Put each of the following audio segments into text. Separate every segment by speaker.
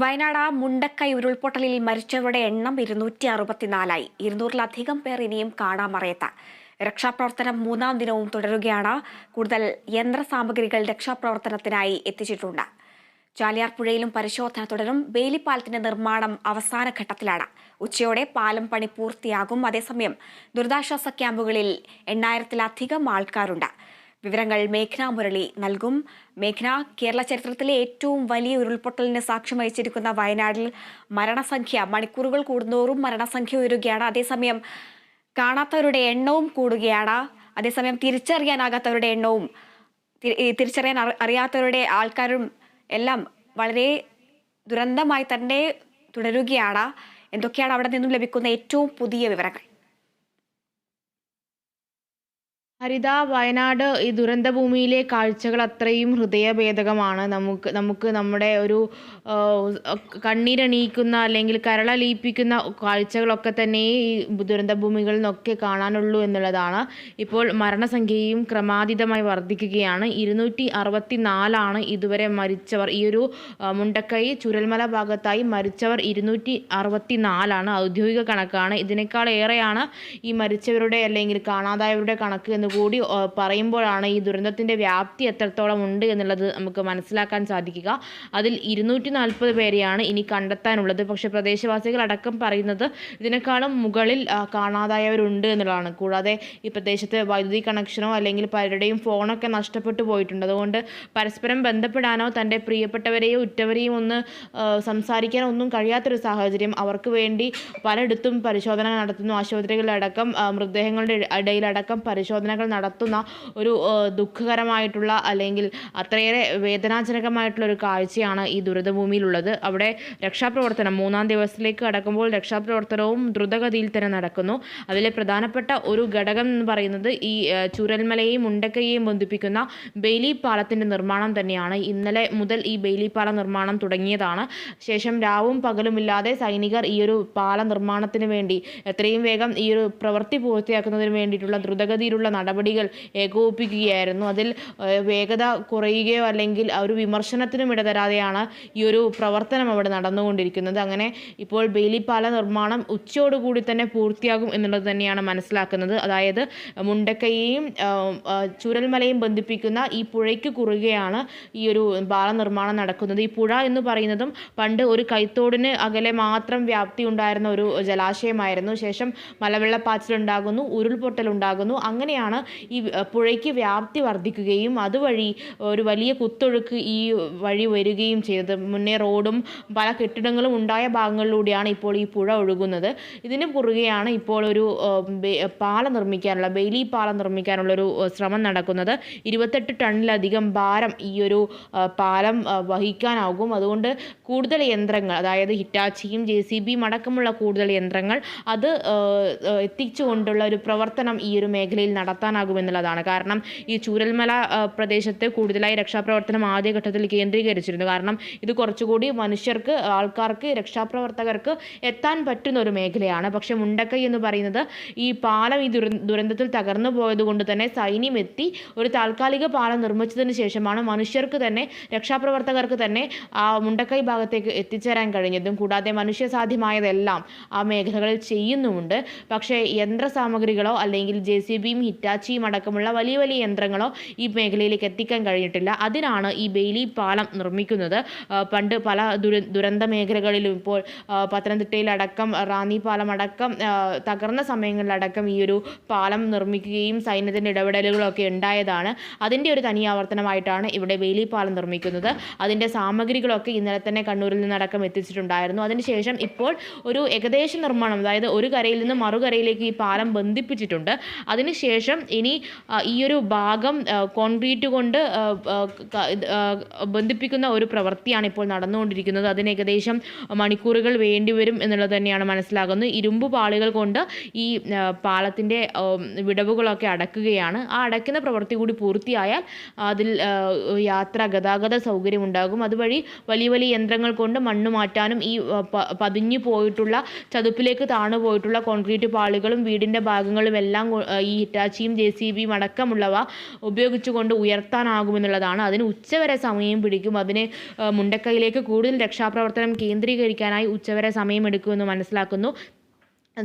Speaker 1: വയനാട് മുണ്ടക്കൈ ഉരുൾപൊട്ടലിൽ മരിച്ചവരുടെ എണ്ണം ഇരുന്നൂറ്റി അറുപത്തിനാലായി ഇരുന്നൂറിലധികം പേർ ഇനിയും കാണാമറിയത്ത. രക്ഷാപ്രവർത്തനം മൂന്നാം ദിനവും തുടരുകയാണ്. കൂടുതൽ യന്ത്രസാമഗ്രികൾ രക്ഷാപ്രവർത്തനത്തിനായി എത്തിച്ചിട്ടുണ്ട്. ചാലിയാർ പുഴയിലും പരിശോധന തുടരും. ബേലിപ്പാലത്തിന്റെ നിർമ്മാണം അവസാന ഘട്ടത്തിലാണ്. ഉച്ചയോടെ പാലം പണി പൂർത്തിയാകും. അതേസമയം ദുരിതാശ്വാസ ക്യാമ്പുകളിൽ എണ്ണായിരത്തിലധികം ആൾക്കാരുണ്ട്. വിവരങ്ങൾ മേഘ്ന മുരളി നൽകും. മേഘ്ന കേരള ചരിത്രത്തിലെ ഏറ്റവും വലിയ ഉരുൾപൊട്ടലിന് സാക്ഷ്യം വഹിച്ചിരിക്കുന്ന വയനാടിൽ മരണസംഖ്യ മണിക്കൂറുകൾ കൂടുന്തോറും മരണസംഖ്യ ഉയരുകയാണ്. അതേസമയം കാണാത്തവരുടെ എണ്ണവും കൂടുകയാണ്. അതേസമയം തിരിച്ചറിയാനാകാത്തവരുടെ എണ്ണവും തിരിച്ചറിയാൻ അറിയാത്തവരുടെ ആൾക്കാരും എല്ലാം വളരെ ദുരന്തമായി തന്നെ തുടരുകയാണ്. എന്തൊക്കെയാണ് അവിടെ നിന്നും ലഭിക്കുന്ന ഏറ്റവും പുതിയ വിവരങ്ങൾ?
Speaker 2: ഹരിത വയനാട് ഈ ദുരന്തഭൂമിയിലെ കാഴ്ചകൾ അത്രയും ഹൃദയഭേദകമാണ്. നമുക്ക് നമുക്ക് നമ്മുടെ ഒരു കണ്ണീരണിയിക്കുന്ന അല്ലെങ്കിൽ കരളലിയിപ്പിക്കുന്ന കാഴ്ചകളൊക്കെ തന്നെ ഈ ദുരന്തഭൂമികളിൽ നിന്നൊക്കെ കാണാനുള്ളൂ എന്നുള്ളതാണ്. ഇപ്പോൾ മരണസംഖ്യയും ക്രമാതീതമായി വർദ്ധിക്കുകയാണ്. ഇരുന്നൂറ്റി അറുപത്തി നാലാണ് ഇതുവരെ മരിച്ചവർ. ഈ ഒരു മുണ്ടക്കൈ ചുരൽമല ഭാഗത്തായി മരിച്ചവർ ഇരുന്നൂറ്റി അറുപത്തി നാലാണ് ഔദ്യോഗിക കണക്കാണ്. ഇതിനേക്കാൾ ഏറെയാണ് ഈ മരിച്ചവരുടെ അല്ലെങ്കിൽ കാണാതായവരുടെ കണക്ക് എന്ന് കൂടി പറയുമ്പോഴാണ് ഈ ദുരന്തത്തിന്റെ വ്യാപ്തി എത്രത്തോളം ഉണ്ട് എന്നുള്ളത് നമുക്ക് മനസ്സിലാക്കാൻ സാധിക്കുക. അതിൽ ഇരുന്നൂറ്റി നാൽപ്പത് പേരെയാണ് ഇനി കണ്ടെത്താനുള്ളത്. പക്ഷേ പ്രദേശവാസികൾ അടക്കം പറയുന്നത് ഇതിനേക്കാളും മുകളിൽ കാണാതായവരുണ്ട് എന്നുള്ളതാണ്. കൂടാതെ ഈ പ്രദേശത്ത് വൈദ്യുതി കണക്ഷനോ അല്ലെങ്കിൽ പലരുടെയും ഫോണൊക്കെ നഷ്ടപ്പെട്ടു പോയിട്ടുണ്ട്. അതുകൊണ്ട് പരസ്പരം ബന്ധപ്പെടാനോ തന്റെ പ്രിയപ്പെട്ടവരെയോ ഉറ്റവരെയും ഒന്ന് സംസാരിക്കാനോ ഒന്നും കഴിയാത്തൊരു സാഹചര്യം അവർക്ക് വേണ്ടി പലയിടത്തും പരിശോധന നടത്തുന്നു. ആശുപത്രികളിലടക്കം മൃതദേഹങ്ങളുടെ ഇടയിലടക്കം പരിശോധനകൾ നടത്തുന്ന ഒരു ദുഃഖകരമായിട്ടുള്ള അല്ലെങ്കിൽ അത്രയേറെ വേദനാജനകമായിട്ടുള്ള ഒരു കാഴ്ചയാണ് ഈ ദുരിതഭൂമിയിലുള്ളത് അവിടെ രക്ഷാപ്രവർത്തനം മൂന്നാം ദിവസത്തിലേക്ക് കടക്കുമ്പോൾ രക്ഷാപ്രവർത്തനവും ദ്രുതഗതിയിൽ തന്നെ നടക്കുന്നു. അതിലെ പ്രധാനപ്പെട്ട ഒരു ഘടകം എന്ന് പറയുന്നത് ഈ ചുരൽമലയെയും മുണ്ടക്കയെയും ബന്ധിപ്പിക്കുന്ന ബെയിലി പാലത്തിന്റെ നിർമ്മാണം തന്നെയാണ്. ഇന്നലെ മുതൽ ഈ ബെയിലി പാല നിർമ്മാണം തുടങ്ങിയതാണ്. ശേഷം രാവും പകലുമില്ലാതെ സൈനികർ ഈ ഒരു പാല നിർമ്മാണത്തിന് വേണ്ടി എത്രയും വേഗം ഈ ഒരു പ്രവൃത്തി പൂർത്തിയാക്കുന്നതിന് വേണ്ടിയിട്ടുള്ള ദ്രുതഗതിയിലുള്ള നടപടികൾ ഏകോപിപ്പിക്കുകയായിരുന്നു. അതിൽ വേഗത കുറയുകയോ അല്ലെങ്കിൽ ഒരു വിമർശനത്തിനും ഇടതരാതെയാണ് ഈ ഒരു പ്രവർത്തനം അവിടെ നടന്നുകൊണ്ടിരിക്കുന്നത്. അങ്ങനെ ഇപ്പോൾ ബെയിലിപ്പാല നിർമ്മാണം ഉച്ചയോടുകൂടി തന്നെ പൂർത്തിയാകും എന്നുള്ളത് തന്നെയാണ് മനസ്സിലാക്കുന്നത്. അതായത് മുണ്ടക്കയെയും ചുരൽമലയും ബന്ധിപ്പിക്കുന്ന ഈ പുഴയ്ക്ക് കുറുകെയാണ് ഈ ഒരു പാല നിർമ്മാണം നടക്കുന്നത്. ഈ പുഴ എന്ന് പറയുന്നതും പണ്ട് ഒരു കൈത്തോടിന് അകലെ മാത്രം വ്യാപ്തി ഉണ്ടായിരുന്ന ഒരു ജലാശയമായിരുന്നു. ശേഷം മലവെള്ളപ്പാച്ചിലുണ്ടാകുന്നു ഉരുൾപൊട്ടലുണ്ടാകുന്നു. അങ്ങനെയാണ് ഈ പുഴയ്ക്ക് വ്യാപ്തി വർദ്ധിക്കുകയും അതുവഴി ഒരു വലിയ കുത്തൊഴുക്ക് ഈ വഴി വരികയും ചെയ്തത്. മുന്നേ റോഡും പല കെട്ടിടങ്ങളും ഉണ്ടായ ഭാഗങ്ങളിലൂടെയാണ് ഇപ്പോൾ ഈ പുഴ ഒഴുകുന്നത്. ഇതിന് കുറുകെയാണ് ഇപ്പോൾ ഒരു പാല നിർമ്മിക്കാനുള്ള ബെയിലി പാലം നിർമ്മിക്കാനുള്ള ഒരു ഏഹ്, ശ്രമം നടക്കുന്നത്. ഇരുപത്തെട്ട് ടണ്ണിലധികം ഭാരം ഈ ഒരു പാലം വഹിക്കാനാകും. അതുകൊണ്ട് കൂടുതൽ യന്ത്രങ്ങൾ അതായത് ഹിറ്റാച്ചിയും ജെ സി ബിയും അടക്കമുള്ള കൂടുതൽ യന്ത്രങ്ങൾ അത് എത്തിച്ചുകൊണ്ടുള്ള ഒരു പ്രവർത്തനം ഈ ഒരു മേഖലയിൽ നടത്താനാകുമെന്നുള്ളതാണ് കാരണം ഈ ചൂരൽമല പ്രദേശത്ത് കൂടുതലായി രക്ഷാപ്രവർത്തനം ആദ്യഘട്ടത്തിൽ കേന്ദ്രീകരിച്ചിരുന്നു. കാരണം ഇത് കുറച്ചുകൂടി മനുഷ്യർക്ക് ആൾക്കാർക്ക് രക്ഷാപ്രവർത്തകർക്ക് എത്താൻ പറ്റുന്ന ഒരു മേഖലയാണ്. പക്ഷെ മുണ്ടക്കൈ എന്ന് പറയുന്നത് ഈ പാലം ഈ ദുര ദുരന്തത്തിൽ തകർന്നു പോയത് കൊണ്ട് തന്നെ സൈന്യം എത്തി ഒരു താൽക്കാലിക പാലം നിർമ്മിച്ചതിന് ശേഷമാണ് മനുഷ്യർക്ക് തന്നെ രക്ഷാപ്രവർത്തകർക്ക് തന്നെ ആ മുണ്ടക്കൈ ഭാഗത്തേക്ക് എത്തിച്ചേരാൻ കഴിഞ്ഞതും കൂടാതെ മനുഷ്യസാധ്യമായതെല്ലാം ആ മേഖലകളിൽ ചെയ്യുന്നുമുണ്ട്. പക്ഷേ യന്ത്ര സാമഗ്രികളോ അല്ലെങ്കിൽ ജെ സി ബിയും ഹിറ്റാച്ചിയും അടക്കമുള്ള വലിയ വലിയ യന്ത്രങ്ങളോ ഈ മേഖലയിലേക്ക് എത്തിക്കാൻ കഴിഞ്ഞിട്ടില്ല. അതിനാണ് ഈ ബെയിലി പാലം നിർമ്മിക്കുന്നത്. പണ്ട് പല ദുര ദുരന്ത മേഖലകളിലും ഇപ്പോൾ പത്തനംതിട്ടയിലടക്കം റാന്നി പാലം അടക്കം തകർന്ന സമയങ്ങളിലടക്കം ഈ ഒരു പാലം നിർമ്മിക്കുകയും സൈന്യത്തിന്റെ ഇടപെടലുകളൊക്കെ ഉണ്ടായതാണ്. അതിന്റെ ഒരു തനി ആവർത്തനമായിട്ടാണ് ഇവിടെ വേലി പാലം നിർമ്മിക്കുന്നത്. അതിന്റെ സാമഗ്രികളൊക്കെ ഇന്നലെ തന്നെ കണ്ണൂരിൽ നിന്നടക്കം എത്തിച്ചിട്ടുണ്ടായിരുന്നു. അതിനുശേഷം ഇപ്പോൾ ഒരു ഏകദേശ നിർമ്മാണം അതായത് ഒരു കരയിൽ നിന്ന് മറുകരയിലേക്ക് ഈ പാലം ബന്ധിപ്പിച്ചിട്ടുണ്ട്. അതിനുശേഷം ഇനി ഈ ഒരു ഭാഗം കോൺക്രീറ്റ് കൊണ്ട് ബന്ധിപ്പിക്കുന്ന ഒരു പ്രവൃത്തിയാണ് ഇപ്പോൾ നടന്നുകൊണ്ടിരിക്കുന്നത്. അതിന് ഏകദേശം മണിക്കൂറുകൾ വേണ്ടിവരും എന്നുള്ളത് തന്നെയാണ് മനസ്സിലാകുന്നത്. ഇരുമ്പ് പാളികൾ കൊണ്ട് ഈ പാളത്തിന്റെ വിടവുകളൊക്കെ അടക്കുകയാണ്. ആ അടയ്ക്കുന്ന പ്രവൃത്തി കൂടി പൂർത്തിയായാൽ അതിൽ യാത്ര ഗതാഗത സൗകര്യം ഉണ്ടാകും. അതുവഴി വലിയ വലിയ യന്ത്രങ്ങൾ കൊണ്ട് മണ്ണ് മാറ്റാനും ഈ പതിഞ്ഞു പോയിട്ടുള്ള ചതുപ്പിലേക്ക് താണു പോയിട്ടുള്ള കോൺക്രീറ്റ് പാളികളും വീടിന്റെ ഭാഗങ്ങളും എല്ലാം ഈ ഹിറ്റാച്ചിയും ജെ സി ബിയും അടക്കമുള്ളവ ഉപയോഗിച്ചുകൊണ്ട് ഉയർത്താനാകുമെന്നുള്ളതാണ്. അതിന് ഉച്ചവരെ സമയം പിടിക്കും. അതിന് ആ, മുണ്ടക്കൈയിലേക്ക് കൂടുതൽ രക്ഷാപ്രവർത്തനം കേന്ദ്രീകരിക്കാനായി ഉച്ചവരെ സമയമെടുക്കുമെന്ന് മനസ്സിലാക്കുന്നു.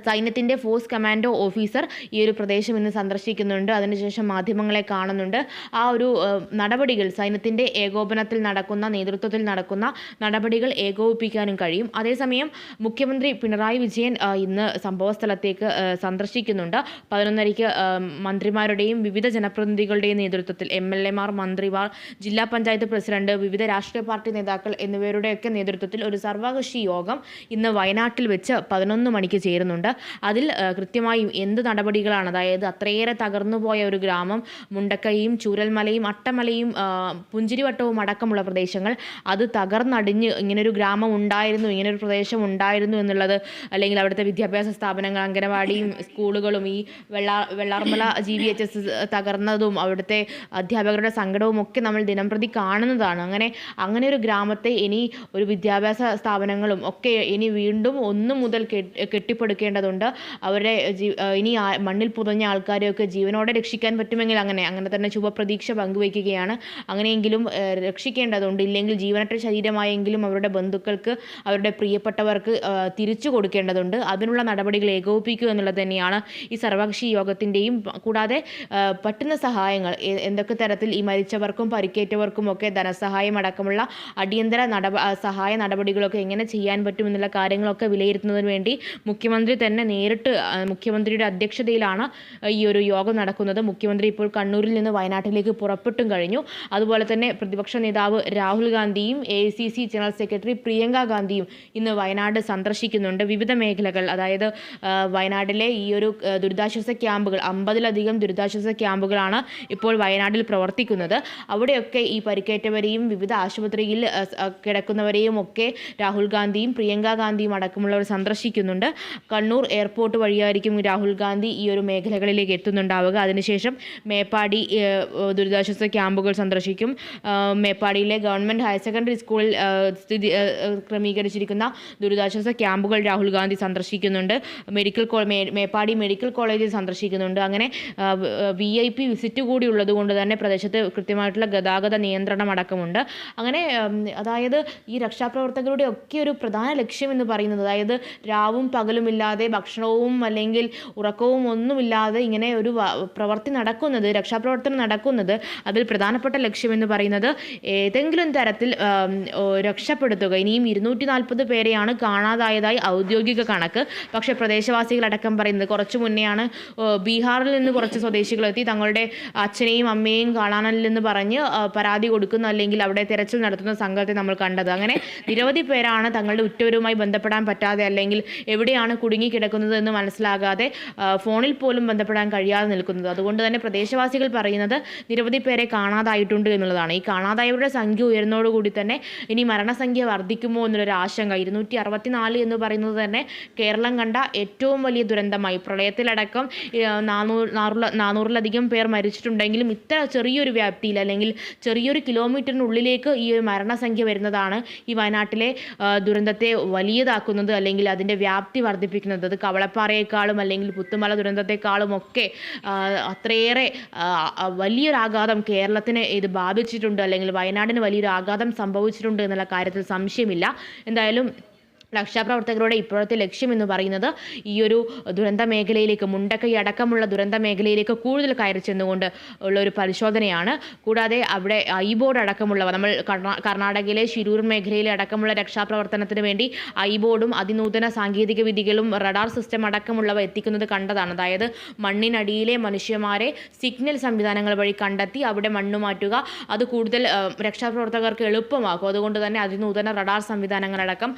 Speaker 2: സൈന്യത്തിന്റെ ഫോഴ്സ് കമാൻഡോ ഓഫീസർ ഈ ഒരു പ്രദേശം ഇന്ന് സന്ദർശിക്കുന്നുണ്ട്. അതിനുശേഷം മാധ്യമങ്ങളെ കാണുന്നുണ്ട്. ആ ഒരു നടപടികൾ സൈന്യത്തിന്റെ ഏകോപനത്തിൽ നടക്കുന്ന നേതൃത്വത്തിൽ നടക്കുന്ന നടപടികൾ ഏകോപിപ്പിക്കാനും കഴിയും. അതേസമയം മുഖ്യമന്ത്രി പിണറായി വിജയൻ ഇന്ന് സംഭവസ്ഥലത്തേക്ക് സന്ദർശിക്കുന്നുണ്ട്. പതിനൊന്നരയ്ക്ക് മന്ത്രിമാരുടെയും വിവിധ ജനപ്രതിനിധികളുടെയും നേതൃത്വത്തിൽ എം എൽ എമാർ മന്ത്രിമാർ ജില്ലാ പഞ്ചായത്ത് പ്രസിഡന്റ് വിവിധ രാഷ്ട്രീയ പാർട്ടി നേതാക്കൾ എന്നിവരുടെയൊക്കെ നേതൃത്വത്തിൽ ഒരു സർവകക്ഷി യോഗം ഇന്ന് വയനാട്ടിൽ വെച്ച് പതിനൊന്ന് മണിക്ക് ചേരുന്നുണ്ട്. അതിൽ ആ, കൃത്യമായും എന്ത് നടപടികളാണ് അതായത് അത്രയേറെ തകർന്നു പോയ ഒരു ഗ്രാമം മുണ്ടക്കൈയും ചൂരൽമലയും അട്ടമലയും പുഞ്ചിരിവട്ടവും അടക്കമുള്ള പ്രദേശങ്ങൾ അത് തകർന്നടിഞ്ഞ് ഇങ്ങനൊരു ഗ്രാമം ഉണ്ടായിരുന്നു ഇങ്ങനൊരു പ്രദേശം ഉണ്ടായിരുന്നു എന്നുള്ളത് അല്ലെങ്കിൽ അവിടുത്തെ വിദ്യാഭ്യാസ സ്ഥാപനങ്ങൾ അംഗനവാടിയും സ്കൂളുകളും ഈ വെള്ള Vellarmala G V H S തകർന്നതും അവിടുത്തെ അധ്യാപകരുടെ സങ്കടവും ഒക്കെ നമ്മൾ ദിനംപ്രതി കാണുന്നതാണ്. അങ്ങനെ അങ്ങനെ ഒരു ഗ്രാമത്തെ ഇനി ഒരു വിദ്യാഭ്യാസ സ്ഥാപനങ്ങളും ഒക്കെ ഇനി വീണ്ടും ഒന്നു മുതൽ കെട്ടി- കെട്ടിപ്പടുക്കേണ്ടതുണ്ട് അവരുടെ ഇനി മണ്ണിൽ പുതഞ്ഞ ആൾക്കാരെയൊക്കെ ജീവനോടെ രക്ഷിക്കാൻ പറ്റുമെങ്കിൽ അങ്ങനെ അങ്ങനെ തന്നെ ശുഭപ്രതീക്ഷ പങ്കുവയ്ക്കുകയാണ്. അങ്ങനെയെങ്കിലും രക്ഷിക്കേണ്ടതുണ്ട്. ഇല്ലെങ്കിൽ ജീവനറ്റ ശരീരമായെങ്കിലും അവരുടെ ബന്ധുക്കൾക്ക് അവരുടെ പ്രിയപ്പെട്ടവർക്ക് തിരിച്ചു കൊടുക്കേണ്ടതുണ്ട്. അതിനുള്ള നടപടികൾ ഏകോപിപ്പിക്കുക എന്നുള്ളത് തന്നെയാണ് ഈ സർവകക്ഷി യോഗത്തിന്റെയും കൂടാതെ പറ്റുന്ന സഹായങ്ങൾ എന്തൊക്കെ തരത്തിൽ ഈ മരിച്ചവർക്കും പരിക്കേറ്റവർക്കും ഒക്കെ ധനസഹായം അടക്കമുള്ള അടിയന്തര നടപ സഹായ നടപടികളൊക്കെ എങ്ങനെ ചെയ്യാൻ പറ്റുമെന്നുള്ള കാര്യങ്ങളൊക്കെ വിലയിരുത്തുന്നതിന് വേണ്ടി മുഖ്യമന്ത്രി തന്നെ നേരിട്ട് മുഖ്യമന്ത്രിയുടെ അധ്യക്ഷതയിലാണ് ഈ ഒരു യോഗം നടക്കുന്നത്. മുഖ്യമന്ത്രി ഇപ്പോൾ കണ്ണൂരിൽ നിന്ന് വയനാട്ടിലേക്ക് പുറപ്പെട്ടും കഴിഞ്ഞു. അതുപോലെ തന്നെ പ്രതിപക്ഷ നേതാവ് രാഹുൽ ഗാന്ധിയും എ ജനറൽ സെക്രട്ടറി പ്രിയങ്ക ഗാന്ധിയും ഇന്ന് വയനാട് സന്ദർശിക്കുന്നുണ്ട്. വിവിധ മേഖലകൾ അതായത് വയനാട്ടിലെ ഈ ഒരു ദുരിതാശ്വാസ ക്യാമ്പുകൾ അമ്പതിലധികം ദുരിതാശ്വാസ ക്യാമ്പുകളാണ് ഇപ്പോൾ വയനാട്ടിൽ പ്രവർത്തിക്കുന്നത്. അവിടെയൊക്കെ ഈ പരിക്കേറ്റവരെയും വിവിധ ആശുപത്രിയിൽ കിടക്കുന്നവരെയും ഒക്കെ രാഹുൽ ഗാന്ധിയും പ്രിയങ്ക ഗാന്ധിയും അടക്കമുള്ളവർ സന്ദർശിക്കുന്നുണ്ട്. കണ്ണൂർ എയർപോർട്ട് വഴിയായിരിക്കും രാഹുൽ ഗാന്ധി ഈ ഒരു മേഖലകളിലേക്ക് എത്തുന്നുണ്ടാവുക. അതിനുശേഷം മേപ്പാടി ദുരിതാശ്വാസ ക്യാമ്പുകൾ സന്ദർശിക്കും. മേപ്പാടിയിലെ ഗവൺമെന്റ് ഹയർ സെക്കൻഡറി സ്കൂളിൽ സ്ഥിതി ക്രമീകരിച്ചിരിക്കുന്ന ദുരിതാശ്വാസ ക്യാമ്പുകൾ രാഹുൽ ഗാന്ധി സന്ദർശിക്കുന്നുണ്ട്. മെഡിക്കൽ മേപ്പാടി മെഡിക്കൽ കോളേജിൽ സന്ദർശിക്കുന്നുണ്ട്. അങ്ങനെ വി ഐ പി വിസിറ്റ് കൂടി ഉള്ളതുകൊണ്ട് തന്നെ പ്രദേശത്ത് കൃത്യമായിട്ടുള്ള ഗതാഗത നിയന്ത്രണം അടക്കമുണ്ട്. അങ്ങനെ അതായത് ഈ രക്ഷാപ്രവർത്തകരുടെ ഒക്കെ ഒരു പ്രധാന ലക്ഷ്യം എന്ന് പറയുന്നത് അതായത് രാവും പകലുമില്ലാതെ ഭക്ഷണവും അല്ലെങ്കിൽ ഉറക്കവും ഒന്നുമില്ലാതെ ഇങ്ങനെ ഒരു പ്രവൃത്തി നടക്കുന്നത് രക്ഷാപ്രവർത്തനം നടക്കുന്നത് അതിൽ പ്രധാനപ്പെട്ട ലക്ഷ്യമെന്ന് പറയുന്നത് ഏതെങ്കിലും തരത്തിൽ രക്ഷപ്പെടുത്തുക. ഇനിയും ഇരുന്നൂറ്റി നാൽപ്പത് പേരെയാണ് കാണാതായതായി ഔദ്യോഗിക കണക്ക്. പക്ഷേ പ്രദേശവാസികളടക്കം പറയുന്നത് കുറച്ച് മുന്നെയാണ് ബീഹാറിൽ നിന്ന് കുറച്ച് സ്വദേശികളെത്തി. തങ്ങളുടെ അച്ഛനെയും അമ്മയെയും കാണാനില്ലെന്ന് പറഞ്ഞ് പരാതി കൊടുക്കുന്ന അല്ലെങ്കിൽ അവിടെ തിരച്ചിൽ നടത്തുന്ന സംഘത്തെ നമ്മൾ കണ്ടത്. അങ്ങനെ നിരവധി പേരാണ് തങ്ങളുടെ ഉറ്റവരുമായി ബന്ധപ്പെടാൻ പറ്റാതെ അല്ലെങ്കിൽ എവിടെയാണ് കുടുങ്ങിക്കിടക്കുന്നത് എന്ന് മനസ്സിലാകാതെ ഫോണിൽ പോലും ബന്ധപ്പെടാൻ കഴിയാതെ നിൽക്കുന്നത്. അതുകൊണ്ട് തന്നെ പ്രദേശവാസികൾ പറയുന്നത് നിരവധി പേരെ കാണാതായിട്ടുണ്ട് എന്നുള്ളതാണ്. ഈ കാണാതായവരുടെ സംഖ്യ ഉയർന്നതോടുകൂടി തന്നെ ഇനി മരണസംഖ്യ വർദ്ധിക്കുമോ എന്നുള്ളൊരു ആശങ്ക. ഇരുന്നൂറ്റി അറുപത്തിനാല് എന്ന് പറയുന്നത് തന്നെ കേരളം കണ്ട ഏറ്റവും വലിയ ദുരന്തമായി. പ്രളയത്തിലടക്കം നാനൂറ് നാനൂറില- നാനൂറിലധികം പേർ മരിച്ചിട്ടുണ്ടെങ്കിലും ഇത്ര ചെറിയൊരു വ്യാപ്തിയിൽ അല്ലെങ്കിൽ ചെറിയൊരു കിലോമീറ്ററിനുള്ളിലേക്ക് ഈ ഒരു മരണസംഖ്യ വരുന്നതാണ് ഈ വയനാട്ടിലെ ദുരന്തത്തെ വലിയതാക്കുന്നത് അല്ലെങ്കിൽ അതിന്റെ വ്യാപ്തി വർദ്ധിപ്പിക്കുന്നത്. അത് കവളപ്പാറയേക്കാളും അല്ലെങ്കിൽ പുത്തുമല ദുരന്തത്തെക്കാളും ഒക്കെ അത്രയേറെ വലിയൊരു ആഘാതം കേരളത്തിന് ഇത് ബാധിച്ചിട്ടുണ്ട്. അല്ലെങ്കിൽ വയനാടിന് വലിയൊരു ആഘാതം സംഭവിച്ചിട്ടുണ്ട് എന്നുള്ള കാര്യത്തിൽ സംശയമില്ല. എന്തായാലും രക്ഷാപ്രവർത്തകരുടെ ഇപ്പോഴത്തെ ലക്ഷ്യം എന്ന് പറയുന്നത് ഈ ഒരു ദുരന്ത മേഖലയിലേക്ക് മുണ്ടക്കൈ അടക്കമുള്ള ദുരന്ത മേഖലയിലേക്ക് കൂടുതൽ കയറി ചെന്നുകൊണ്ട് ഉള്ള ഒരു പരിശോധനയാണ്. കൂടാതെ അവിടെ ഐ ബോർഡ് അടക്കമുള്ളവ നമ്മൾ കർണാടകയിലെ ശിരൂർ മേഖലയിലെ അടക്കമുള്ള രക്ഷാപ്രവർത്തനത്തിന് വേണ്ടി ഐ ബോർഡും അതിനൂതന സാങ്കേതിക വിദ്യകളും റഡാർ സിസ്റ്റം അടക്കമുള്ളവ എത്തിക്കുന്നത് കണ്ടതാണ്. അതായത് മണ്ണിനടിയിലെ മനുഷ്യന്മാരെ സിഗ്നൽ സംവിധാനങ്ങൾ വഴി കണ്ടെത്തി അവിടെ മണ്ണ് മാറ്റുക അത് കൂടുതൽ രക്ഷാപ്രവർത്തകർക്ക് എളുപ്പമാക്കും. അതുകൊണ്ട് തന്നെ അതിനൂതന റഡാർ സംവിധാനങ്ങളടക്കം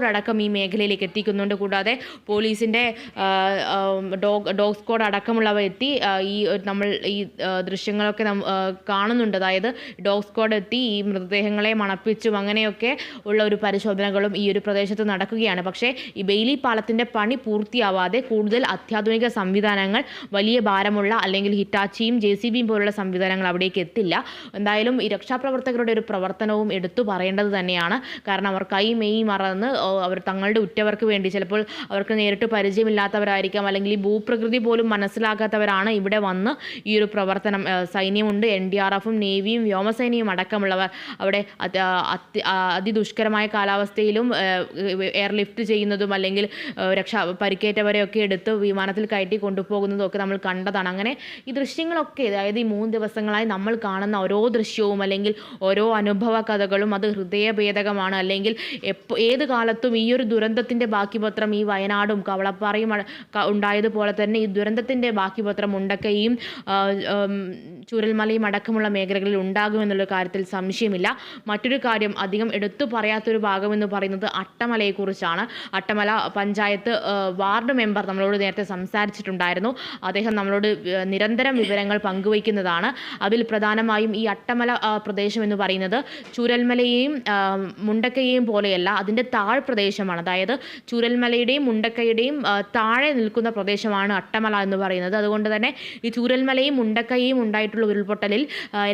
Speaker 2: ഐബോർഡ് അടക്കം ഈ മേഖലയിലേക്ക് എത്തിക്കുന്നുണ്ട്. കൂടാതെ പോലീസിന്റെ ഡോഗ് ഡോഗ് സ്ക്വാഡ് അടക്കമുള്ളവ എത്തി ഈ നമ്മൾ ഈ ദൃശ്യങ്ങളൊക്കെ കാണുന്നുണ്ട്. അതായത് ഡോഗ് സ്ക്വാഡ് എത്തി ഈ മൃതദേഹങ്ങളെ മണപ്പിച്ചും അങ്ങനെയൊക്കെ ഉള്ള ഒരു പരിശോധനകളും ഈ ഒരു പ്രദേശത്ത് നടക്കുകയാണ്. പക്ഷേ ഈ ബെയിലി പാലത്തിന്റെ പണി പൂർത്തിയാവാതെ കൂടുതൽ അത്യാധുനിക സംവിധാനങ്ങൾ വലിയ ഭാരമുള്ള അല്ലെങ്കിൽ ഹിറ്റാച്ചിയും ജെ സി ബിയും പോലുള്ള സംവിധാനങ്ങൾ അവിടേക്ക് എത്തില്ല. എന്തായാലും ഈ രക്ഷാപ്രവർത്തകരുടെ ഒരു പ്രവർത്തനവും എടുത്തു പറയേണ്ടത് തന്നെയാണ്. കാരണം അവർ കൈ മെയ് മറന്ന് അവർ തങ്ങളുടെ ഉറ്റവർക്ക് വേണ്ടി ചിലപ്പോൾ അവർക്ക് നേരിട്ട് പരിചയമില്ലാത്തവരായിരിക്കാം. അല്ലെങ്കിൽ ഈ ഭൂപ്രകൃതി പോലും മനസ്സിലാക്കാത്തവരാണ് ഇവിടെ വന്ന് ഈ ഒരു പ്രവർത്തനം സൈന്യമുണ്ട്. എൻ ഡി ആർ എഫും നേവിയും വ്യോമസേനയും അടക്കമുള്ളവർ അവിടെ അതിദുഷ്കരമായ കാലാവസ്ഥയിലും എയർ ലിഫ്റ്റ് ചെയ്യുന്നതും അല്ലെങ്കിൽ രക്ഷാ പരിക്കേറ്റവരെയൊക്കെ എടുത്ത് വിമാനത്തിൽ കയറ്റി കൊണ്ടുപോകുന്നതും ഒക്കെ നമ്മൾ കണ്ടതാണ്. അങ്ങനെ ഈ ദൃശ്യങ്ങളൊക്കെ അതായത് ഈ മൂന്ന് ദിവസങ്ങളായി നമ്മൾ കാണുന്ന ഓരോ ദൃശ്യവും അല്ലെങ്കിൽ ഓരോ അനുഭവ കഥകളും അത് ഹൃദയഭേദകമാണ്. അല്ലെങ്കിൽ എപ്പോൾ ഏത് കാലത്തും ഈ ഒരു ദുരന്തത്തിന്റെ ബാക്കിപത്രം ഈ വയനാടും കവളപ്പാറയും ഉണ്ടായതുപോലെ തന്നെ ഈ ദുരന്തത്തിന്റെ ബാക്കിപത്രം ഉണ്ടക്കയും ചൂരൽമലയും അടക്കമുള്ള മേഖലകളിൽ ഉണ്ടാകുമെന്നുള്ള കാര്യത്തിൽ സംശയമില്ല. മറ്റൊരു കാര്യം അധികം എടുത്തു പറയാത്തൊരു ഭാഗമെന്ന് പറയുന്നത് അട്ടമലയെക്കുറിച്ചാണ്. അട്ടമല പഞ്ചായത്ത് വാർഡ് മെമ്പർ നമ്മളോട് നേരത്തെ സംസാരിച്ചിട്ടുണ്ടായിരുന്നു. അദ്ദേഹം നമ്മളോട് നിരന്തരം വിവരങ്ങൾ പങ്കുവയ്ക്കുന്നതാണ്. അതിൽ പ്രധാനമായും ഈ അട്ടമല പ്രദേശം എന്ന് പറയുന്നത് ചൂരൽമലയെയും മുണ്ടക്കയെയും പോലെയല്ല അതിന്റെ താഴ് പ്രദേശമാണ്. അതായത് ചൂരൽമലയുടെയും മുണ്ടക്കയുടെയും താഴെ നിൽക്കുന്ന പ്രദേശമാണ് അട്ടമല എന്ന് പറയുന്നത്. അതുകൊണ്ട് തന്നെ ഈ ചൂരൽമലയും മുണ്ടക്കയും ഉണ്ടായിട്ടുള്ള ഉരുൾപൊട്ടലിൽ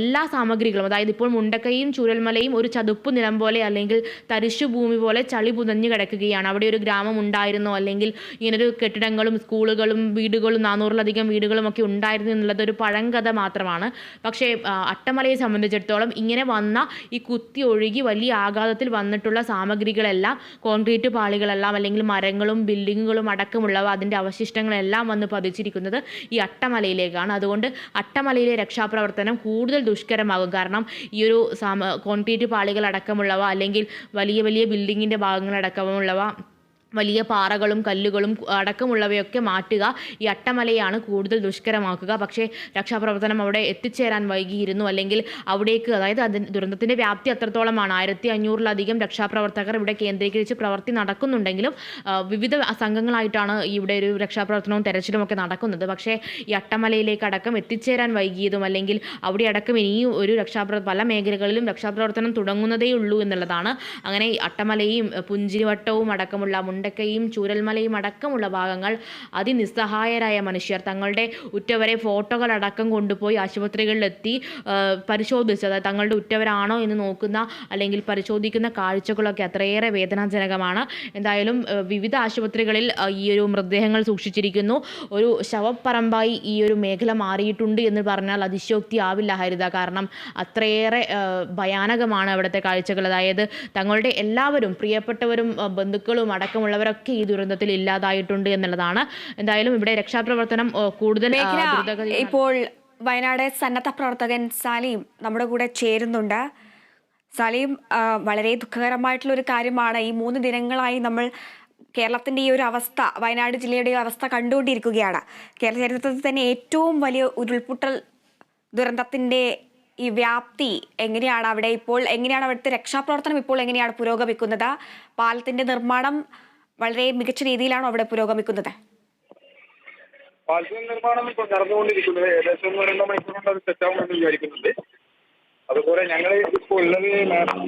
Speaker 2: എല്ലാ സാമഗ്രികളും അതായത് ഇപ്പോൾ മുണ്ടക്കയും ചൂരൽമലയും ഒരു ചതുപ്പ് നിലം പോലെ അല്ലെങ്കിൽ തരിശു ഭൂമി പോലെ ചളി പുതഞ്ഞു കിടക്കുകയാണ്. അവിടെ ഒരു ഗ്രാമം ഉണ്ടായിരുന്നോ. അല്ലെങ്കിൽ ഇങ്ങനൊരു കെട്ടിടങ്ങളും സ്കൂളുകളും വീടുകളും നാനൂറിലധികം വീടുകളും ഒക്കെ ഉണ്ടായിരുന്നു എന്നുള്ളത് ഒരു പഴങ്കഥ മാത്രമാണ്. പക്ഷേ അട്ടമലയെ സംബന്ധിച്ചിടത്തോളം ഇങ്ങനെ വന്ന ഈ കുത്തി ഒഴുകി വലിയ ആഘാതത്തിൽ വന്നിട്ടുള്ള സാമഗ്രികളെല്ലാം കോൺക്രീറ്റ് പാളികളെല്ലാം അല്ലെങ്കിൽ മരങ്ങളും ബിൽഡിങ്ങുകളും അടക്കമുള്ളവ അതിന്റെ അവശിഷ്ടങ്ങളെല്ലാം വന്ന് പതിച്ചിരിക്കുന്നത് ഈ അട്ടമലയിലേക്കാണ്. അതുകൊണ്ട് അട്ടമലയിലെ രക്ഷാപ്രവർത്തനം കൂടുതൽ ദുഷ്കരമാകും. കാരണം ഈ ഒരു കോൺക്രീറ്റ് പാളികൾ അടക്കമുള്ളവ അല്ലെങ്കിൽ വലിയ വലിയ ബിൽഡിങ്ങിന്റെ ഭാഗങ്ങളടക്കമുള്ളവ വലിയ പാറകളും കല്ലുകളും അടക്കമുള്ളവയൊക്കെ മാറ്റുക. ഈ അട്ടമലയാണ് കൂടുതൽ ദുഷ്കരമാക്കുക. പക്ഷേ രക്ഷാപ്രവർത്തനം അവിടെ എത്തിച്ചേരാൻ വൈകിയിരുന്നു. അല്ലെങ്കിൽ അവിടേക്ക് അതായത് അതിന് ദുരന്തത്തിന്റെ വ്യാപ്തി അത്രത്തോളമാണ്. ആയിരത്തി അഞ്ഞൂറിലധികം രക്ഷാപ്രവർത്തകർ ഇവിടെ കേന്ദ്രീകരിച്ച് പ്രവൃത്തി നടക്കുന്നുണ്ടെങ്കിലും വിവിധ സംഘങ്ങളായിട്ടാണ് ഇവിടെ ഒരു രക്ഷാപ്രവർത്തനവും തെരച്ചിലും ഒക്കെ നടക്കുന്നത്. പക്ഷേ ഈ അട്ടമലയിലേക്ക് അടക്കം എത്തിച്ചേരാൻ വൈകിയതും അല്ലെങ്കിൽ അവിടെ അടക്കം ഇനിയും ഒരു രക്ഷാപ്ര പല മേഖലകളിലും രക്ഷാപ്രവർത്തനം തുടങ്ങുന്നതേ ഉള്ളൂ എന്നുള്ളതാണ്. അങ്ങനെ അട്ടമലയും പുഞ്ചിരിവട്ടവും അടക്കമുള്ള മുണ്ടക്കയും ചൂരൽമലയും അടക്കമുള്ള ഭാഗങ്ങൾ അതിനിസ്സഹായരായ മനുഷ്യർ. തങ്ങളുടെ ഉറ്റവരെ ഫോട്ടോകൾ അടക്കം കൊണ്ടുപോയി ആശുപത്രികളിലെത്തി പരിശോധിച്ചത്. തങ്ങളുടെ ഉറ്റവരാണോ എന്ന് നോക്കുന്ന അല്ലെങ്കിൽ പരിശോധിക്കുന്ന കാഴ്ചകളൊക്കെ അത്രയേറെ വേദനാജനകമാണ്. എന്തായാലും വിവിധ ആശുപത്രികളിൽ ഈ ഒരു മൃതദേഹങ്ങൾ സൂക്ഷിച്ചിരിക്കുന്നു. ഒരു ശവപ്പറമ്പായി ഈ ഒരു മേഖല മാറിയിട്ടുണ്ട് എന്ന് പറഞ്ഞാൽ അതിശോക്തി ആവില്ല ഹരിത. കാരണം അത്രയേറെ ഭയാനകമാണ് അവിടുത്തെ കാഴ്ചകൾ. അതായത് തങ്ങളുടെ എല്ലാവരും പ്രിയപ്പെട്ടവരും ബന്ധുക്കളും ബന്ധുക്കളും അടക്കമുള്ളവരൊക്കെ ഈ ദുരന്തത്തിൽ ഇല്ലാതായിട്ടുണ്ട് എന്നുള്ളതാണ്. എന്തായാലും ഇവിടെ രക്ഷാപ്രവർത്തനം കൂടുതൽ
Speaker 1: ഇപ്പോൾ വയനാട് സന്നദ്ധ പ്രവർത്തകൻ സലീം നമ്മുടെ കൂടെ ചേരുന്നുണ്ട്. സലീം വളരെ ദുഃഖകരമായിട്ടുള്ള ഒരു കാര്യമാണ്. ഈ മൂന്ന് ദിനങ്ങളായി നമ്മൾ കേരളത്തിന്റെ ഈ ഒരു അവസ്ഥ വയനാട് ജില്ലയുടെ അവസ്ഥ കണ്ടുകൊണ്ടിരിക്കുകയാണ്. കേരള ചരിത്രത്തിൽ തന്നെ ഏറ്റവും വലിയ ഉരുൾപൊട്ടൽ ദുരന്തത്തിന്റെ ഈ വ്യാപ്തി എങ്ങനെയാണ് അവിടെ ഇപ്പോൾ എങ്ങനെയാണ് അവിടുത്തെ രക്ഷാപ്രവർത്തനം ഇപ്പോൾ എങ്ങനെയാണ് പുരോഗമിക്കുന്നത്? പാലത്തിന്റെ നിർമ്മാണം വളരെ മികച്ച രീതിയിലാണോ അവിടെ പുരോഗമിക്കുന്നത്?
Speaker 3: പാലത്തിന് നിർമ്മാണം ഇപ്പോൾ നടന്നുകൊണ്ടിരിക്കുന്നത്. ഏകദേശം രണ്ടോ മണിക്കൂർ കൊണ്ട് അത് സെറ്റാവുമെന്ന് വിചാരിക്കുന്നുണ്ട്. അതുപോലെ ഞങ്ങൾ ഇപ്പോൾ ഉള്ളത്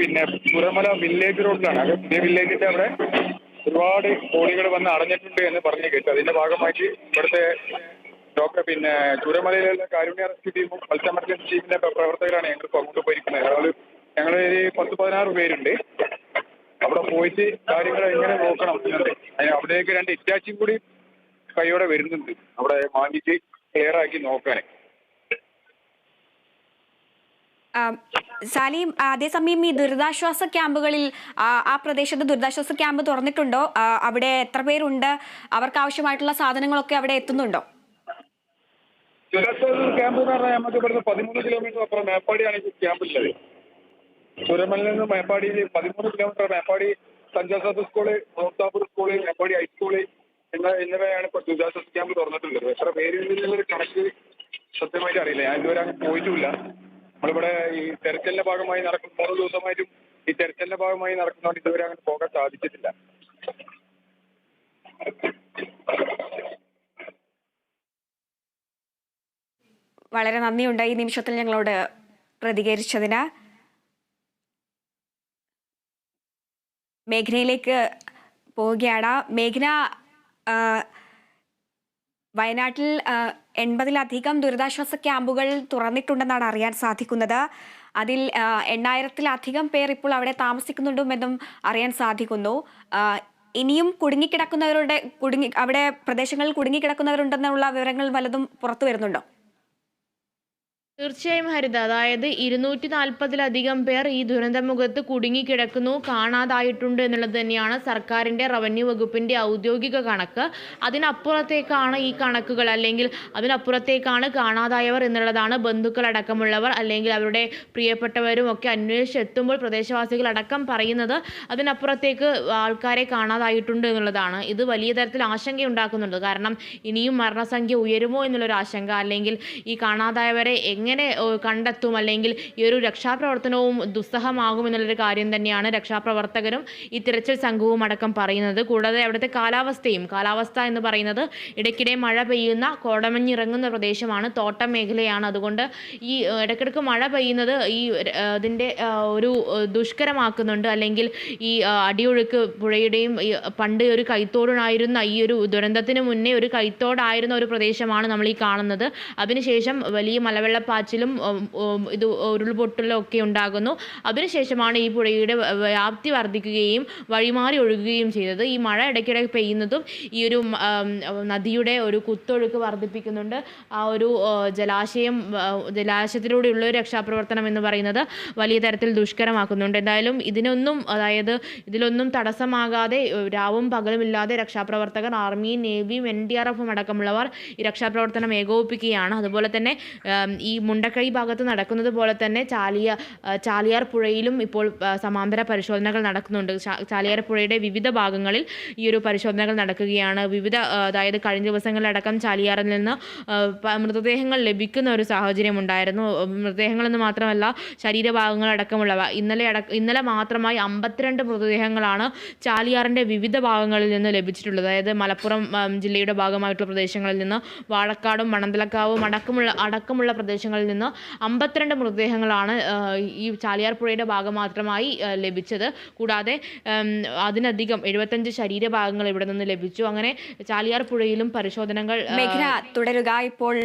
Speaker 3: പിന്നെ പുറമല വില്ലേജ് റോഡിലാണ് അത് പുതിയ വില്ലേജിന്റെ അവിടെ ഒരുപാട് കോടികൾ വന്ന് അടഞ്ഞിട്ടുണ്ട് എന്ന് പറഞ്ഞു കേട്ടു. അതിന്റെ ഭാഗമായിട്ട് ഇവിടുത്തെ ഡോക്ടർ പിന്നെ ചൂരമലയിലുള്ള കാരുണ്യ റെസ്ക്യൂ ടീമും ഹെൽത്ത് എമർജൻസി ടീമിന്റെ പ്രവർത്തകരാണ് ഞങ്ങൾ ഇപ്പോൾ അങ്ങോട്ട് പോയിരിക്കുന്നത്. ഞങ്ങൾ ഒരു പത്ത് പതിനാറ് പേരുണ്ട്. അവിടെ പോയിട്ട് കാര്യങ്ങൾ എങ്ങനെ നോക്കണം അവിടേക്ക് രണ്ട് ഇറ്റാച്ചും കൂടി കൈയോടെ വരുന്നുണ്ട്. അവിടെ വാങ്ങിച്ച് ക്ലിയർ ആക്കി നോക്കാൻ
Speaker 1: ആം, സാലിം അതേസമയം ഈ ദുരിതാശ്വാസ ക്യാമ്പുകളിൽ ആ, ആ പ്രദേശത്ത് ദുരിതാശ്വാസ ക്യാമ്പ് തുറന്നിട്ടുണ്ടോ? അവിടെ എത്ര പേരുണ്ട്? അവർക്ക് ആവശ്യമായിട്ടുള്ള സാധനങ്ങളൊക്കെ അവിടെ എത്തുന്നുണ്ടോ?
Speaker 3: ദുരിതാശ്വാസ ക്യാമ്പ് എന്ന് പറഞ്ഞാൽ നമുക്ക് ഇവിടുന്ന് പതിമൂന്ന് കിലോമീറ്റർ അപ്പുറം മേപ്പാടിയാണ് ഈ ക്യാമ്പ് ഉള്ളത്. ചുരമലിൽ നിന്ന് മേപ്പാടിയിൽ പതിമൂന്ന് കിലോമീറ്റർ മേപ്പാടി സഞ്ചാസാസ് സ്കൂൾ നോർത്താപൂർ സ്കൂൾ മേപ്പാടി ഹൈസ്കൂൾ എന്ന എന്നിവയാണ് ഇപ്പൊ ദുരിതാശ്വാസ ക്യാമ്പ് തുറന്നിട്ടുള്ളത്. എത്ര പേര് എന്നുള്ളൊരു കണക്ക് സത്യമായിട്ട് അറിയില്ല. ഞാൻ ഇതുവരെ അങ്ങ് പോയിട്ടുമില്ല നമ്മളിവിടെ ഈ തെരച്ചിലിന്റെ ഭാഗമായി നടക്കുന്ന മൂന്ന് ദിവസമായിട്ടും ഈ തെരച്ചിലിന്റെ ഭാഗമായി നടക്കുന്നതുകൊണ്ട് ഇതുവരെ അങ്ങനെ പോകാൻ സാധിച്ചിട്ടില്ല.
Speaker 1: വളരെ നന്ദിയുണ്ട് ഈ നിമിഷത്തിൽ ഞങ്ങളോട് പ്രതികരിച്ചതിന്. മേഘനയിലേക്ക് പോവുകയാണ് മേഘന വയനാട്ടിൽ എൺപതിലധികം ദുരിതാശ്വാസ ക്യാമ്പുകൾ തുറന്നിട്ടുണ്ടെന്നാണ് അറിയാൻ സാധിക്കുന്നത്. അതിൽ എണ്ണായിരത്തിലധികം പേർ ഇപ്പോൾ അവിടെ താമസിക്കുന്നുണ്ടെന്നും അറിയാൻ സാധിക്കുന്നു. ഇനിയും കുടുങ്ങിക്കിടക്കുന്നവരുടെ കുടുങ്ങി അവിടെ പ്രദേശങ്ങളിൽ കുടുങ്ങിക്കിടക്കുന്നവരുണ്ടെന്നുള്ള വിവരങ്ങൾ വല്ലതും പുറത്തു വരുന്നുണ്ടോ?
Speaker 2: തീർച്ചയായും ഹരിത. അതായത് ഇരുന്നൂറ്റി നാൽപ്പതിലധികം പേർ ഈ ദുരന്തമുഖത്ത് കുടുങ്ങിക്കിടക്കുന്നു കാണാതായിട്ടുണ്ട് എന്നുള്ളത് തന്നെയാണ് സർക്കാരിന്റെ റവന്യൂ വകുപ്പിന്റെ ഔദ്യോഗിക കണക്ക്. അതിനപ്പുറത്തേക്കാണ് ഈ കണക്കുകൾ അല്ലെങ്കിൽ അതിനപ്പുറത്തേക്കാണ് കാണാതായവർ എന്നുള്ളതാണ് ബന്ധുക്കളടക്കമുള്ളവർ അല്ലെങ്കിൽ അവരുടെ പ്രിയപ്പെട്ടവരും ഒക്കെ അന്വേഷിച്ചെത്തുമ്പോൾ പ്രദേശവാസികൾ അടക്കം പറയുന്നത് അതിനപ്പുറത്തേക്ക് ആൾക്കാരെ കാണാതായിട്ടുണ്ട് എന്നുള്ളതാണ്. ഇത് വലിയ തരത്തിൽ ആശങ്കയുണ്ടാക്കുന്നുണ്ട്. കാരണം ഇനിയും മരണസംഖ്യ ഉയരുമോ എന്നുള്ളൊരു ആശങ്ക അല്ലെങ്കിൽ ഈ കാണാതായവരെ എങ്ങനെ ഓ, കണ്ടെത്തും? അല്ലെങ്കിൽ ഈ ഒരു രക്ഷാപ്രവർത്തനവും ദുസ്സഹമാകും എന്നുള്ളൊരു കാര്യം തന്നെയാണ് രക്ഷാപ്രവർത്തകരും ഈ തിരച്ചിൽ സംഘവും അടക്കം പറയുന്നത്. കൂടാതെ അവിടുത്തെ കാലാവസ്ഥയും കാലാവസ്ഥ എന്ന് പറയുന്നത് ഇടയ്ക്കിടെ മഴ പെയ്യുന്ന കോടമഞ്ഞിറങ്ങുന്ന പ്രദേശമാണ് തോട്ടം മേഖലയാണ്. അതുകൊണ്ട് ഈ ഇടയ്ക്കിടയ്ക്ക് മഴ പെയ്യുന്നത് ഈ അതിന്റെ ഒരു ദുഷ്കരമാക്കുന്നുണ്ട്. അല്ലെങ്കിൽ ഈ അടിയൊഴുക്ക് പുഴയുടെയും പണ്ട് ഒരു കൈത്തോടിനായിരുന്ന ഈ ഒരു ദുരന്തത്തിന് മുന്നേ ഒരു കൈത്തോടായിരുന്ന ഒരു പ്രദേശമാണ് നമ്മൾ ഈ കാണുന്നത്. അതിനുശേഷം വലിയ മലവെള്ളപ്പാച്ചിലും ഉം, ഇത് ഉരുൾപൊട്ടലും ഒക്കെ ഉണ്ടാകുന്നു. അതിനുശേഷമാണ് ഈ പുഴയുടെ വ്യാപ്തി വർദ്ധിക്കുകയും വഴിമാറി ഒഴുകുകയും ചെയ്തത്. ഈ മഴ ഇടയ്ക്കിടെ പെയ്യുന്നതും ഈ ഒരു നദിയുടെ ഒരു കുത്തൊഴുക്ക് വർദ്ധിപ്പിക്കുന്നുണ്ട്. ആ ഒരു ജലാശയം ജലാശയത്തിലൂടെയുള്ള ഒരു രക്ഷാപ്രവർത്തനം എന്ന് പറയുന്നത് വലിയ തരത്തിൽ ദുഷ്കരമാക്കുന്നുണ്ട്. എന്തായാലും ഇതിനൊന്നും അതായത് ഇതിലൊന്നും തടസ്സമാകാതെ രാവും പകലുമില്ലാതെ രക്ഷാപ്രവർത്തകർ ആർമിയും നേവിയും എൻ ഡി ആർ എഫും അടക്കമുള്ളവർ ഈ രക്ഷാപ്രവർത്തനം ഏകോപിപ്പിക്കുകയാണ്. അതുപോലെ തന്നെ ഈ മുണ്ടക്കൈ ഭാഗത്ത് നടക്കുന്നത് പോലെ തന്നെ ചാലിയ ചാലിയാർ പുഴയിലും ഇപ്പോൾ സമാന്തര പരിശോധനകൾ നടക്കുന്നുണ്ട്. ചാലിയാർ പുഴയുടെ വിവിധ ഭാഗങ്ങളിൽ ഈ ഒരു പരിശോധനകൾ നടക്കുകയാണ്. വിവിധ അതായത് കഴിഞ്ഞ ദിവസങ്ങളിലടക്കം ചാലിയാറിൽ നിന്ന് മൃതദേഹങ്ങൾ ലഭിക്കുന്ന ഒരു സാഹചര്യം ഉണ്ടായിരുന്നു. മൃതദേഹങ്ങളെന്ന് മാത്രമല്ല ശരീരഭാഗങ്ങളടക്കമുള്ളവ. ഇന്നലെ ഇന്നലെ മാത്രമായി അമ്പത്തിരണ്ട് മൃതദേഹങ്ങളാണ് ചാലിയാറിന്റെ വിവിധ ഭാഗങ്ങളിൽ നിന്ന് ലഭിച്ചിട്ടുള്ളത്. അതായത് മലപ്പുറം ജില്ലയുടെ ഭാഗമായിട്ടുള്ള പ്രദേശങ്ങളിൽ നിന്ന് വാഴക്കാടും മണന്തലക്കാവും അടക്കമുള്ള അടക്കമുള്ള പ്രദേശങ്ങളിൽ നിന്ന് അമ്പത്തിരണ്ട് മൃതദേഹങ്ങളാണ് ഈ ചാലിയാർ പുഴയുടെ ഭാഗം മാത്രമായി ലഭിച്ചത്. കൂടാതെ അതിനധികം എഴുപത്തഞ്ച് ശരീരഭാഗങ്ങൾ ഇവിടെ നിന്ന് ലഭിച്ചു. അങ്ങനെ ചാലിയാർ പുഴയിലും പരിശോധനകൾ
Speaker 1: തുടരുക. ഇപ്പോൾ